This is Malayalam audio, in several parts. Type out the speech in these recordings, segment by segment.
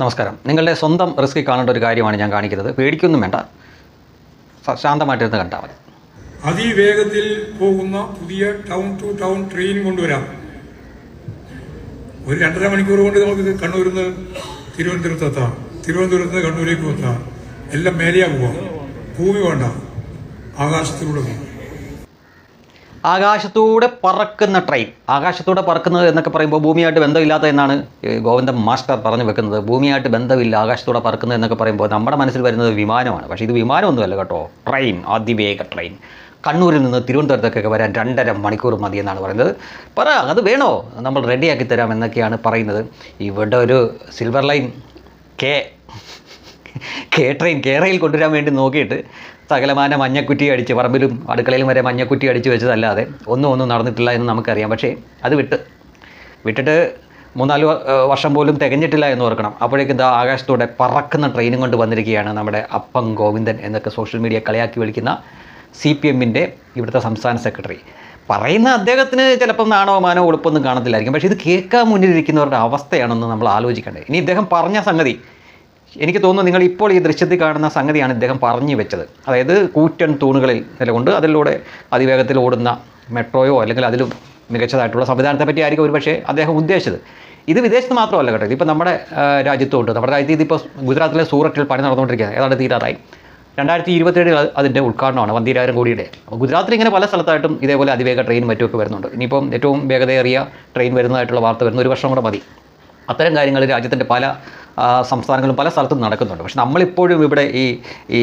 നമസ്കാരം. നിങ്ങളുടെ സ്വന്തം റിസ്ക് കാണേണ്ട ഒരു കാര്യമാണ് ഞാൻ കാണിക്കുന്നത്. പേടിക്കൊന്നും വേണ്ട. ശാന്തമായിട്ടിരുന്ന് കണ്ടാൽ മതി. അതിവേഗത്തിൽ പോകുന്ന പുതിയ ടൗൺ ടു ടൗൺ ട്രെയിൻ കൊണ്ടുവരാം. ഒരു രണ്ടര മണിക്കൂർ കൊണ്ട് നമുക്ക് കണ്ണൂരിൽ നിന്ന് തിരുവനന്തപുരത്ത് എത്താം തിരുവനന്തപുരത്ത് നിന്ന് കണ്ണൂരിലേക്ക് എത്താം. എല്ലാം മേലെയാ പോവാം ഭൂമി വേണ്ട. ആകാശത്തിലൂടെ പോകാം. ആകാശത്തൂടെ പറക്കുന്ന ട്രെയിൻ ആകാശത്തൂടെ പറക്കുന്നത് എന്നൊക്കെ പറയുമ്പോൾ ഭൂമിയായിട്ട് ബന്ധമില്ലാത്ത എന്നാണ് ഗോവിന്ദൻ മാസ്റ്റർ പറഞ്ഞു വെക്കുന്നത്. ഭൂമിയായിട്ട് ബന്ധമില്ല ആകാശത്തൂടെ പറക്കുന്നത് എന്നൊക്കെ പറയുമ്പോൾ നമ്മുടെ മനസ്സിൽ വരുന്നത് വിമാനമാണ്. പക്ഷേ ഇത് വിമാനമൊന്നുമല്ല കേട്ടോ. ട്രെയിൻ അതിവേഗ ട്രെയിൻ കണ്ണൂരിൽ നിന്ന് തിരുവനന്തപുരത്തേക്കൊക്കെ വരാൻ രണ്ടര മണിക്കൂർ മതി എന്നാണ് പറയുന്നത്. പറ അത് വേണോ? നമ്മൾ റെഡിയാക്കി തരാം എന്നൊക്കെയാണ് പറയുന്നത്. ഇവിടെ ഒരു silver line K K train കേരളയിൽ കൊണ്ടുവരാൻ വേണ്ടി നോക്കിയിട്ട് സകലമാന മഞ്ഞക്കുറ്റി അടിച്ച് പറമ്പിലും അടുക്കളയിലും വരെ മഞ്ഞക്കുറ്റി അടിച്ച് വെച്ചതല്ലാതെ ഒന്നും ഒന്നും നടന്നിട്ടില്ല എന്ന് നമുക്കറിയാം. പക്ഷേ അത് വിട്ട് വിട്ടിട്ട് മൂന്നാൽ വർഷം പോലും തികഞ്ഞിട്ടില്ല എന്ന് ഓർക്കണം. അപ്പോഴേക്കും ഇതാ ആകാശത്തൂടെ പറക്കുന്ന ട്രെയിനും കൊണ്ട് വന്നിരിക്കുകയാണ് നമ്മുടെ അപ്പം ഗോവിന്ദൻ എന്നൊക്കെ സോഷ്യൽ മീഡിയ കളിയാക്കി വിളിക്കുന്ന സി പി എമ്മിന്റെ ഇവിടുത്തെ സംസ്ഥാന സെക്രട്ടറി. പറയുന്ന അദ്ദേഹത്തിന് ചിലപ്പം നാണോ മാനോ ഉളുപ്പൊന്നും കാണത്തില്ലായിരിക്കും. പക്ഷേ ഇത് കേൾക്കാൻ മുന്നിലിരിക്കുന്നവരുടെ അവസ്ഥയാണെന്ന് നമ്മൾ ആലോചിക്കേണ്ടത് ഇനി ഇദ്ദേഹം പറഞ്ഞ സംഗതി എനിക്ക് തോന്നുന്നു നിങ്ങൾ ഇപ്പോൾ ഈ ദൃശ്യത്തിൽ കാണുന്ന സംഗതിയാണ് ഇദ്ദേഹം പറഞ്ഞു വെച്ചത്. അതായത് കൂറ്റൻ തൂണുകളിൽ നിലകൊണ്ട് അതിലൂടെ അതിവേഗത്തിൽ ഓടുന്ന മെട്രോയോ അല്ലെങ്കിൽ അതിലും മികച്ചതായിട്ടുള്ള സംവിധാനത്തെ പറ്റി ആയിരിക്കും ഒരുപക്ഷെ അദ്ദേഹം ഉദ്ദേശിച്ചത്. ഇത് വിദേശത്ത് മാത്രമല്ല കേട്ടോ. ഇതിപ്പോൾ നമ്മുടെ രാജ്യത്തുണ്ട്. നമ്മുടെ രാജ്യത്ത് ഇതിപ്പോൾ ഗുജറാത്തിലെ സൂററ്റിൽ പണി നടന്നുകൊണ്ടിരിക്കുകയാണ്. ഏതാണ്ട് തീരാറായി? രണ്ടായിരത്തി ഇരുപത്തേഴിൽ അതിന്റെ ഉദ്ഘാടനമാണ് വന്തിരായിരം കോടിയുടെ ഗുജറാത്തിൽ ഇങ്ങനെ പല സ്ഥലത്തായിട്ടും ഇതേപോലെ അതിവേഗ ട്രെയിൻ മറ്റുമൊക്കെ വരുന്നുണ്ട്. ഇനിയിപ്പം ഏറ്റവും വേഗതയേറിയ ട്രെയിൻ വരുന്നതായിട്ടുള്ള വാർത്ത വരുന്ന ഒരു വർഷം കൂടെ മതി. അത്തരം കാര്യങ്ങൾ രാജ്യത്തിന്റെ പല സംസ്ഥാനങ്ങളും പല സ്ഥലത്തും നടക്കുന്നുണ്ട്. പക്ഷെ നമ്മളിപ്പോഴും ഇവിടെ ഈ ഈ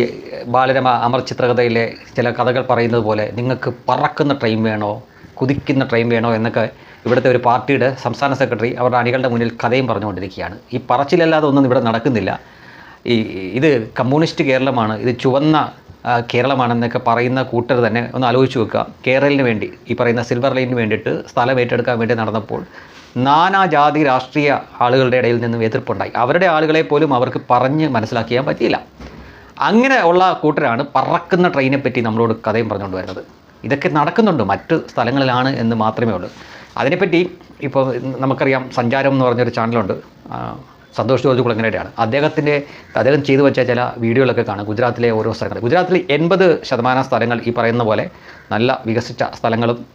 ബാലരമ അമർ ചിത്രകഥയിലെ ചില കഥകൾ പറയുന്നത് പോലെ നിങ്ങൾക്ക് പറക്കുന്ന ട്രെയിൻ വേണോ? കുതിക്കുന്ന ട്രെയിൻ വേണോ? എന്നൊക്കെ ഇവിടുത്തെ ഒരു പാർട്ടിയുടെ സംസ്ഥാന സെക്രട്ടറി അവരുടെ അണികളുടെ മുന്നിൽ കഥയും പറഞ്ഞുകൊണ്ടിരിക്കുകയാണ്. ഈ പറച്ചിലല്ലാതെ ഒന്നും ഇവിടെ നടക്കുന്നില്ല. ഈ ഇത് കമ്മ്യൂണിസ്റ്റ് കേരളമാണ്. ഇത് ചുവന്ന കേരളമാണെന്നൊക്കെ പറയുന്ന കൂട്ടർ തന്നെ ഒന്ന് ആലോചിച്ച് വെക്കുക. കേരളിന് വേണ്ടി ഈ പറയുന്ന സിൽവർ ലൈനിന് വേണ്ടിയിട്ട് സ്ഥലം ഏറ്റെടുക്കാൻ വേണ്ടി നടന്നപ്പോൾ നാനാജാതി രാഷ്ട്രീയ ആളുകളുടെ ഇടയിൽ നിന്നും എതിർപ്പുണ്ടായി. അവരുടെ ആളുകളെ പോലും അവർക്ക് പറഞ്ഞ് മനസ്സിലാക്കിയാൻ പറ്റിയില്ല. അങ്ങനെ ഉള്ള കൂട്ടരാണ് പറക്കുന്ന ട്രെയിനെ പറ്റി നമ്മളോട് കഥയും പറഞ്ഞുകൊണ്ട് വരുന്നത്. ഇതൊക്കെ നടക്കുന്നുണ്ട്. മറ്റ് സ്ഥലങ്ങളിലാണ് എന്ന് മാത്രമേ ഉള്ളൂ. അതിനെപ്പറ്റി ഇപ്പോൾ നമുക്കറിയാം സഞ്ചാരം എന്ന് പറഞ്ഞൊരു ചാനലുണ്ട് സന്തോഷ് ജോർജ് കുളങ്ങരയുടെയാണ്. അദ്ദേഹത്തിന്റെ അദ്ദേഹം ചെയ്തു വെച്ച ചില വീഡിയോകളൊക്കെ കാണാം. ഗുജറാത്തിലെ ഓരോ സ്ഥലങ്ങൾ. ഗുജറാത്തിലെ എൺപത് ശതമാനം സ്ഥലങ്ങൾ ഈ പറയുന്ന പോലെ നല്ല വികസിച്ച സ്ഥലങ്ങളും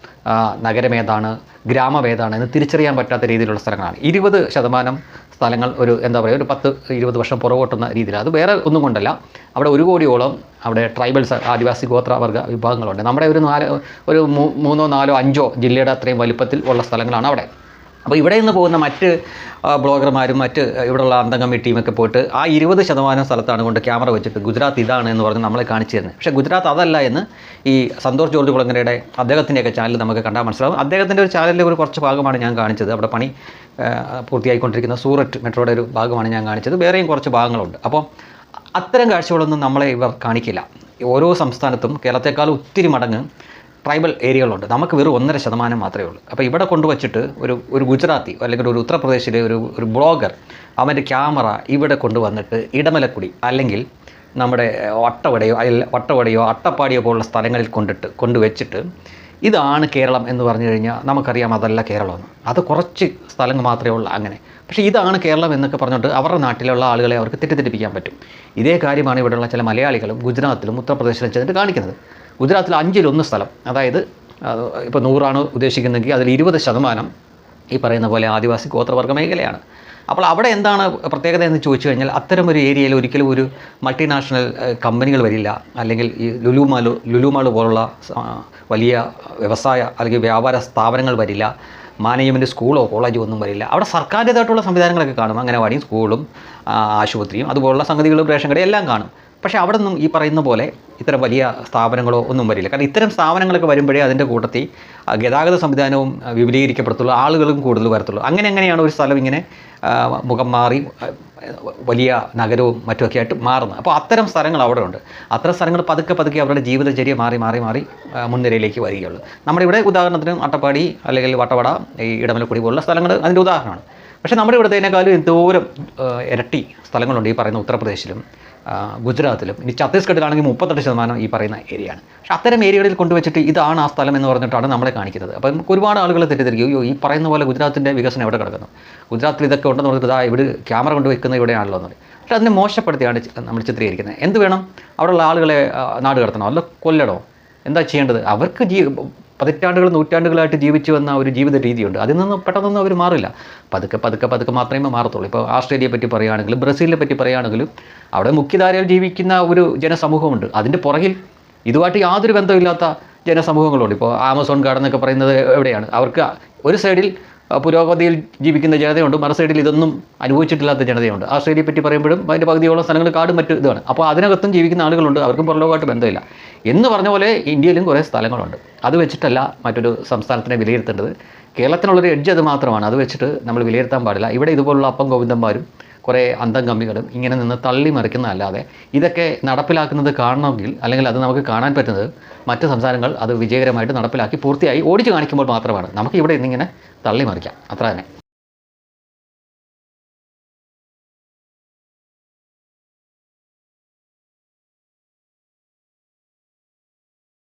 നഗരമേതാണ് ഗ്രാമമേതാണ് എന്ന് തിരിച്ചറിയാൻ പറ്റാത്ത രീതിയിലുള്ള സ്ഥലങ്ങളാണ്. ഇരുപത് ശതമാനം സ്ഥലങ്ങൾ ഒരു എന്താ പറയുക ഒരു പത്ത് ഇരുപത് വർഷം പുറകോട്ടുന്ന രീതിയിൽ അത് വേറെ ഒന്നും കൊണ്ടല്ല. അവിടെ ഒരു കോടിയോളം അവിടെ ട്രൈബൽസ് ആദിവാസി ഗോത്രവർഗ വിഭാഗങ്ങളുണ്ട്. നമ്മുടെ ഒരു നാല് ഒരു മൂന്നോ നാലോ അഞ്ചോ ജില്ലയുടെ അത്രയും വലിപ്പത്തിൽ ഉള്ള സ്ഥലങ്ങളാണ് അവിടെ. അപ്പോൾ ഇവിടെ നിന്ന് പോകുന്ന മറ്റ് ബ്ലോഗർമാരും മറ്റ് ഇവിടെയുള്ള അന്തംഗമി ടീമൊക്കെ പോയിട്ട് ആ ഇരുപത് ശതമാനം സ്ഥലത്താണ് കൊണ്ട് ക്യാമറ വെച്ചിട്ട് ഗുജറാത്ത് ഇതാണ് എന്ന് പറഞ്ഞ് നമ്മളെ കാണിച്ചു തരുന്നത് പക്ഷേ ഗുജറാത്ത് അതല്ല എന്ന് ഈ സന്തോഷ് ജോർജ് കുളങ്ങരയുടെ അദ്ദേഹത്തിന്റെയൊക്കെ ചാനൽ നമുക്ക് കണ്ടാൽ മനസ്സിലാവും. അദ്ദേഹത്തിന്റെ ഒരു ചാനലിലെ ഒരു കുറച്ച് ഭാഗമാണ് ഞാൻ കാണിച്ചത്. അവിടെ പണി പൂർത്തിയായിക്കൊണ്ടിരിക്കുന്ന സൂററ്റ് മെട്രോയുടെ ഒരു ഭാഗമാണ് ഞാൻ കാണിച്ചത്. വേറെയും കുറച്ച് ഭാഗങ്ങളുണ്ട്. അപ്പോൾ അത്തരം കാഴ്ചകളൊന്നും നമ്മളെ ഇവർ കാണിക്കില്ല. ഓരോ സംസ്ഥാനത്തും കേരളത്തെക്കാൾ ഒത്തിരി മടങ്ങ് ട്രൈബൽ ഏരിയകളുണ്ട്. നമുക്ക് വെറും ഒന്നര ശതമാനം മാത്രമേ ഉള്ളൂ. അപ്പോൾ ഇവിടെ കൊണ്ടുവച്ചിട്ട് ഒരു ഒരു ഗുജറാത്തി അല്ലെങ്കിൽ ഒരു ഉത്തർപ്രദേശിലെ ഒരു ഒരു ബ്ലോഗർ അവന്റെ ക്യാമറ ഇവിടെ കൊണ്ടുവന്നിട്ട് ഇടമലക്കുടി അല്ലെങ്കിൽ നമ്മുടെ ഒട്ടവടയോ അല്ല ഒട്ടവടയോ അട്ടപ്പാടിയോ പോലുള്ള സ്ഥലങ്ങളിൽ കൊണ്ടിട്ട് കൊണ്ടുവച്ചിട്ട് ഇതാണ് കേരളം എന്ന് പറഞ്ഞു കഴിഞ്ഞാൽ നമുക്കറിയാം അതല്ല കേരളമെന്ന്. അത് കുറച്ച് സ്ഥലങ്ങൾ മാത്രമേ ഉള്ളൂ അങ്ങനെ. പക്ഷേ ഇതാണ് കേരളം എന്നൊക്കെ പറഞ്ഞിട്ട് അവരുടെ നാട്ടിലുള്ള ആളുകളെ അവർക്ക് തെറ്റിദ്ധരിപ്പിക്കാൻ പറ്റും. ഇതേ കാര്യമാണ് ഇവിടെയുള്ള ചില മലയാളികളും ഗുജറാത്തിലും ഉത്തർപ്രദേശിലും ചെന്നിട്ട് കാണിക്കുന്നത്. ഗുജറാത്തിൽ അഞ്ചിലൊന്ന് സ്ഥലം. അതായത് ഇപ്പോൾ നൂറാണ് ഉദ്ദേശിക്കുന്നതെങ്കിൽ അതിൽ ഇരുപത് ശതമാനം ഈ പറയുന്ന പോലെ ആദിവാസി ഗോത്രവർഗ മേഖലയാണ്. അപ്പോൾ അവിടെ എന്താണ് പ്രത്യേകത എന്ന് ചോദിച്ചു കഴിഞ്ഞാൽ അത്തരം ഒരു ഏരിയയിൽ ഒരിക്കലും ഒരു മൾട്ടിനാഷണൽ കമ്പനികൾ വരില്ല. അല്ലെങ്കിൽ ഈ ലുലുമാലു ലുലുമാൾ പോലുള്ള വലിയ വ്യവസായ അല്ലെങ്കിൽ വ്യാപാര സ്ഥാപനങ്ങൾ വരില്ല. മാനേജ്മെന്റ് സ്കൂളോ കോളേജോ ഒന്നും വരില്ല. അവിടെ സർക്കാരിന്റെതായിട്ടുള്ള സംവിധാനങ്ങളൊക്കെ കാണും. അങ്ങനെ അംഗനവാടിയും സ്കൂളും ആശുപത്രിയും അതുപോലുള്ള സംഗതികളും റേഷൻ കടയും എല്ലാം കാണും. പക്ഷേ അവിടെ നിന്നും ഈ പറയുന്ന പോലെ ഇത്തരം വലിയ സ്ഥാപനങ്ങളോ ഒന്നും വരില്ല. കാരണം ഇത്തരം സ്ഥാപനങ്ങളൊക്കെ വരുമ്പോഴേ അതിന്റെ കൂട്ടത്തിൽ ഗതാഗത സംവിധാനവും വിപുലീകരിക്കപ്പെടുത്തുള്ളൂ ആളുകളും കൂടുതൽ വരത്തുള്ളൂ. അങ്ങനെ എങ്ങനെയാണ് ഒരു സ്ഥലം ഇങ്ങനെ മുഖം മാറി വലിയ നഗരവും മറ്റുമൊക്കെ ആയിട്ട് മാറുന്നത്? അപ്പോൾ അത്തരം സ്ഥലങ്ങൾ അവിടെ ഉണ്ട്. അത്തരം സ്ഥലങ്ങൾ പതുക്കെ പതുക്കെ അവരുടെ ജീവിതചര്യ മാറി മാറി മാറി മുൻനിരയിലേക്ക് വരികയുള്ളൂ. നമ്മുടെ ഇവിടെ ഉദാഹരണത്തിന് അട്ടപ്പാടി അല്ലെങ്കിൽ വട്ടവട ഈ ഇടമലക്കുടി പോലുള്ള സ്ഥലങ്ങൾ അതിന്റെ ഉദാഹരണമാണ്. പക്ഷേ നമ്മുടെ ഇവിടുത്തേനേക്കാളും എന്തോരം ഇരട്ടി സ്ഥലങ്ങളുണ്ട് ഈ പറയുന്ന ഉത്തർപ്രദേശിലും. ഗുജറാത്തിലും. ഇനി ഛത്തീസ്ഗഡിലാണെങ്കിൽ മുപ്പത്തെട്ട് ശതമാനം ഈ പറയുന്ന ഏരിയയാണ്. പക്ഷേ അത്തരം ഏരിയകളിൽ കൊണ്ടുവച്ചിട്ട് ഇതാണ് ആ സ്ഥലം എന്ന് പറഞ്ഞിട്ടാണ് നമ്മളെ കാണിക്കുന്നത്. അപ്പം ഒരുപാട് ആളുകൾ തെറ്റിദ്ധരിക്കും. അയ്യോ ഈ പറയുന്ന പോലെ ഗുജറാത്തിന്റെ വികസനം എവിടെ കിടക്കുന്നു? ഗുജറാത്തിൽ ഇതൊക്കെ ഉണ്ടെന്ന് പറഞ്ഞിട്ട് ഇതാ ഇവിടെ ക്യാമറ കൊണ്ട് വെക്കുന്ന ഇവിടെയാണല്ലോ എന്നത് പക്ഷേ അതിനെ മോശപ്പെടുത്തിയാണ് നമ്മൾ ചിത്രീകരിക്കുന്നത്. എന്ത് വേണം? അവിടെയുള്ള ആളുകളെ നാട് കടത്തണോ? അല്ല കൊല്ലണോ? എന്താ ചെയ്യേണ്ടത്? അവർക്ക് ജീ പതിറ്റാണ്ടുകൾ നൂറ്റാണ്ടുകളായിട്ട് ജീവിച്ചു വന്ന ഒരു ജീവിത രീതിയുണ്ട്. അതിൽ നിന്ന് പെട്ടെന്നൊന്നും അവർ മാറില്ല. പതുക്കെ പതുക്കെ പതുക്കെ മാത്രമേ മാറത്തുള്ളൂ. ഇപ്പോൾ ആസ്ട്രേലിയയെ പറ്റി പറയുകയാണെങ്കിലും ബ്രസീലിനെ പറ്റി പറയുകയാണെങ്കിലും അവിടെ മുഖ്യധാരയിൽ ജീവിക്കുന്ന ഒരു ജനസമൂഹമുണ്ട്. അതിന്റെ പുറകിൽ ഇതുമായിട്ട് യാതൊരു ബന്ധമില്ലാത്ത ജനസമൂഹങ്ങളുണ്ട്. ഇപ്പോൾ ആമസോൺ ഗാർഡൻ എന്നൊക്കെ പറയുന്നത് എവിടെയാണ്? അവർക്ക് ഒരു സൈഡിൽ പുരോഗതിയിൽ ജീവിക്കുന്ന ജനതയുണ്ട്. മറു സൈഡിൽ ഇതൊന്നും അനുഭവിച്ചിട്ടില്ലാത്ത ജനതയുണ്ട്. ആസ്ട്രേലിയയെ പറ്റി പറയുമ്പോഴും അതിന്റെ പകുതിയോളം സ്ഥലങ്ങൾ കാടും മറ്റു ഇതാണ്. അപ്പോൾ അതിനകത്തും ജീവിക്കുന്ന ആളുകളുണ്ട്. അവർക്കും പുറലോകമായിട്ട് ബന്ധമില്ല. എന്ന് പറഞ്ഞ പോലെ ഇന്ത്യയിലും കുറേ സ്ഥലങ്ങളുണ്ട്. അത് വെച്ചിട്ടല്ല മറ്റൊരു സംസ്ഥാനത്തിനെ വിലയിരുത്തേണ്ടത്. കേരളത്തിനുള്ളൊരു എഡ്ജ് അത് മാത്രമാണ്. അത് വെച്ചിട്ട് നമ്മൾ വിലയിരുത്താൻ പാടില്ല. ഇവിടെ ഇതുപോലുള്ള അപ്പം ഗോവിന്ദന്മാരും കുറേ അന്തം കമ്മികളും ഇങ്ങനെ നിന്ന് തള്ളി മറിക്കുന്നതല്ലാതെ ഇതൊക്കെ നടപ്പിലാക്കുന്നത് കാണണമെങ്കിൽ അല്ലെങ്കിൽ അത് നമുക്ക് കാണാൻ പറ്റുന്നത് മറ്റ് സംസ്ഥാനങ്ങൾ അത് വിജയകരമായിട്ട് നടപ്പിലാക്കി പൂർത്തിയായി ഓടിച്ചു കാണിക്കുമ്പോൾ മാത്രമാണ്. നമുക്ക് ഇവിടെ ഇന്നിങ്ങനെ തള്ളി മറിക്കാം. അത്ര തന്നെ.